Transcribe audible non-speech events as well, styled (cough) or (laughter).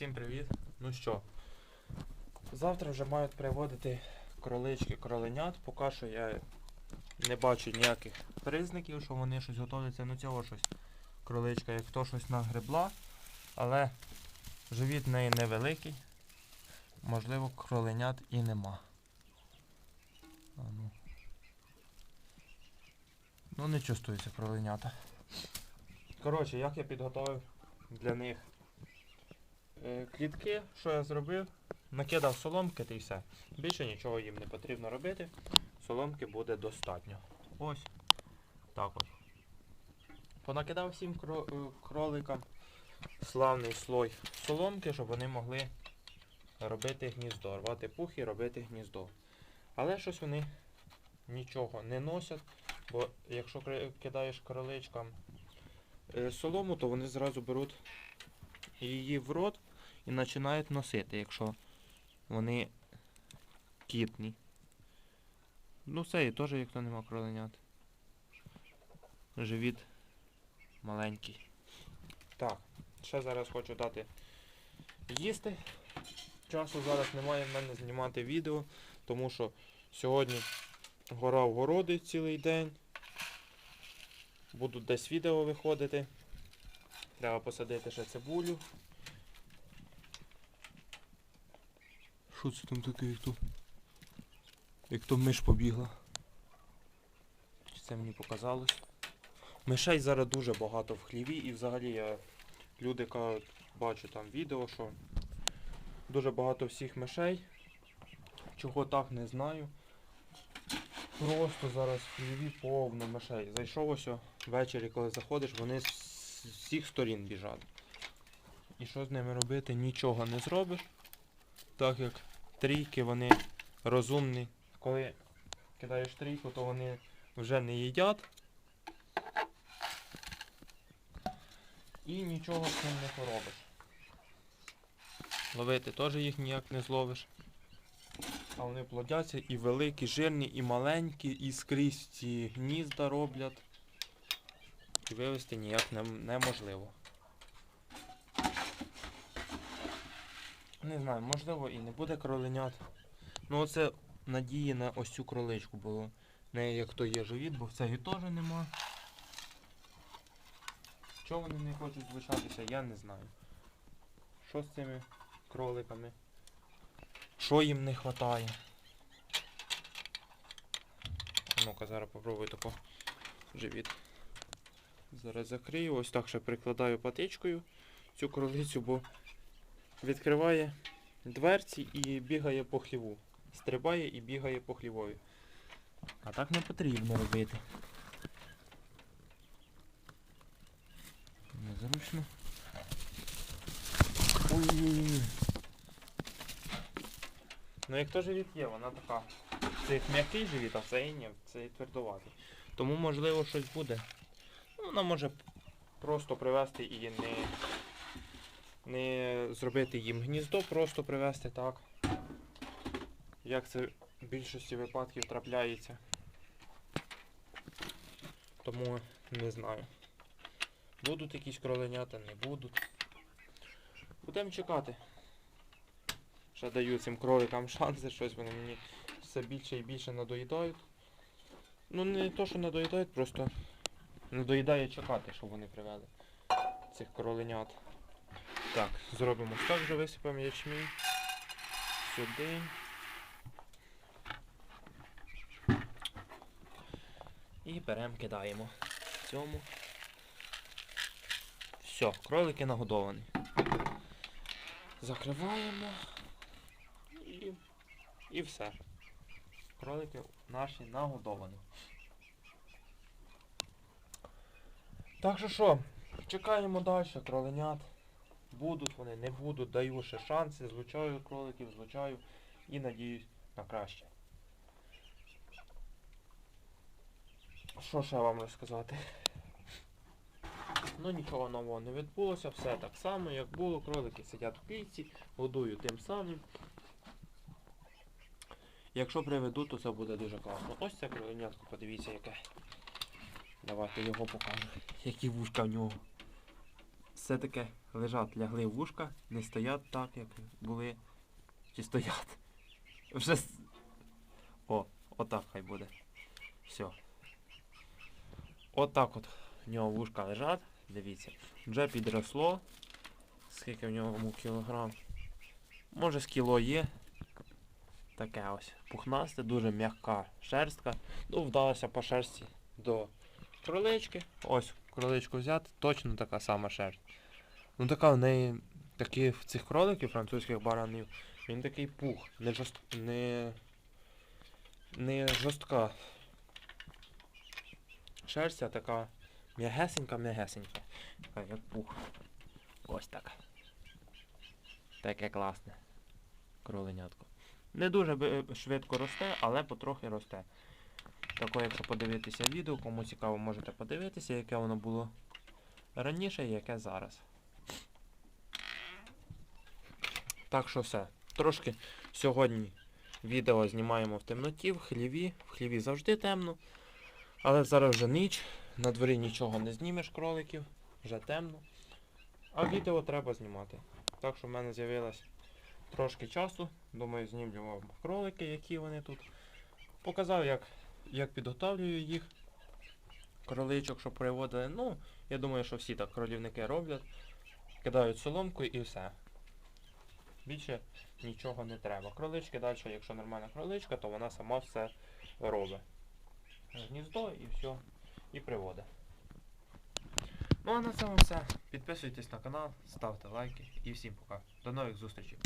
Всім привіт. Ну що, завтра вже мають приводити кролички кроленят. Поки що я не бачу ніяких признаків, що вони щось готуються. Ну цього щось кроличка, як то щось нагребла, але живіт в неї невеликий. Можливо, кроленят і нема. А ну. ну не чувствуються кроленята. Коротше, як я підготував для них клітки, що я зробив, накидав соломки та й все. Більше нічого їм не потрібно робити. Соломки буде достатньо. Ось. Так от. Понакидав всім е, кроликам славний слой соломки, щоб вони могли робити гніздо, рвати пух і робити гніздо. Але щось вони нічого не носять, бо якщо кидаєш кроличкам е, солому, то вони зразу беруть її в рот і починають носити, якщо вони кітні. Ну все, і теж, як то нема кроленят. Живіт маленький. Так, ще зараз хочу дати їсти. Часу зараз немає в мене знімати відео, тому що сьогодні горав городи цілий день. Будуть десь відео виходити. Треба посадити ще цибулю. Що це там таке, як то? Як то миш побігла. Це мені показалось? Мишей зараз дуже багато в хліві і взагалі я люди кажуть, бачу там відео, що дуже багато всіх мишей. Чого так не знаю. Просто зараз в хліві повно мишей. Зайшов ось ввечері, коли заходиш, вони з всіх сторін біжать. І що з ними робити? Нічого не зробиш. Так як трійки вони розумні. Коли кидаєш трійку, то вони вже не їдять. І нічого з ним не поробиш. Ловити теж їх ніяк не зловиш. А вони плодяться і великі, жирні, і маленькі, і скрізь ці гнізда роблять. І вивезти ніяк не, неможливо. Не знаю, можливо і не буде кроленят. Ну оце надії на ось цю кроличку, бо в як то є живіт, бо в цієї теж нема. Чого вони не хочуть звучатися, я не знаю. Що з цими кроликами? Що їм не вистачає? Ну-ка, зараз попробую тако живіт. Зараз закрию, ось так ще прикладаю патичкою цю кролицю, бо відкриває дверці і бігає по хліву. Стрибає і бігає по хлівові. А так не потрібно робити. Незручно. Ой-ой-ой. Ну як то живіт є, вона така. Це м'який живіт, а це і ні, це і твердуватий. Тому можливо щось буде. Ну, вона може просто привезти і не, не зробити їм гніздо, просто привезти так. Як це в більшості випадків трапляється. Тому не знаю. Будуть якісь кроленята, не будуть. Будемо чекати. Ще даю цим кроликам шанси, щось вони мені все більше і більше надоїдають. Ну не то, що надоїдають, просто надоїдає чекати, щоб вони привели цих кроленят. Так, зробимо так вже висипемо ячмінь. Сюди. І беремо, кидаємо в цьому. Все, кролики нагодовані. Закриваємо і, і все. Кролики наші нагодовані. Так що що, чекаємо далі кроленят. Будуть вони, не будуть, даю ще шанси, злучаю кроликів, злучаю і надіюсь на краще. Що ще вам розказати? Ну нічого нового не відбулося, все так само, як було. Кролики сидять в клітці, годую тим самим. Якщо приведу, то це буде дуже класно. Ось це кроленятко, подивіться яке. Давайте його покажу. Які вушка в нього. Все-таки лежать, лягли в вушка, не стоять так, як були. Чи стоять. (laughs) Вже. О, отак хай буде. Все. Отак от в нього вушка лежать. Дивіться. Вже підросло. Скільки в ньому кілограм? Може з кіло є. Таке ось. Пухнасте, дуже м'яка шерстка. Ну, вдалося по шерсті до кролички. Ось, кроличку взяти, точно така сама шерсть. Ну така в неї, такі в цих кроликів, французьких баранів, він такий пух, не жорст... не, не жорстка. Шерсть, а така м'ягесенька, м'ягесенька. Така як пух. Ось так. Таке класне. Кроленятко. Не дуже швидко росте, але потрохи росте. Тако, якщо подивитися відео, кому цікаво, можете подивитися, яке воно було раніше і яке зараз. Так що все. Трошки сьогодні відео знімаємо в темноті, в хліві. В хліві завжди темно. Але зараз вже ніч, на дворі нічого не знімеш кроликів, вже темно. А відео треба знімати. Так що в мене з'явилось трошки часу. Думаю, знімлю вам кролики, які вони тут. Показав, як, як підготовлюю їх. Кроличок, щоб приводили. Ну, я думаю, що всі так кролівники роблять. Кидають соломку і все. Більше нічого не треба. Кролички далі, якщо нормальна кроличка, то вона сама все робить. Гніздо і все. І приводить. Ну а на цьому все. Підписуйтесь на канал, ставте лайки і всім пока. До нових зустрічей.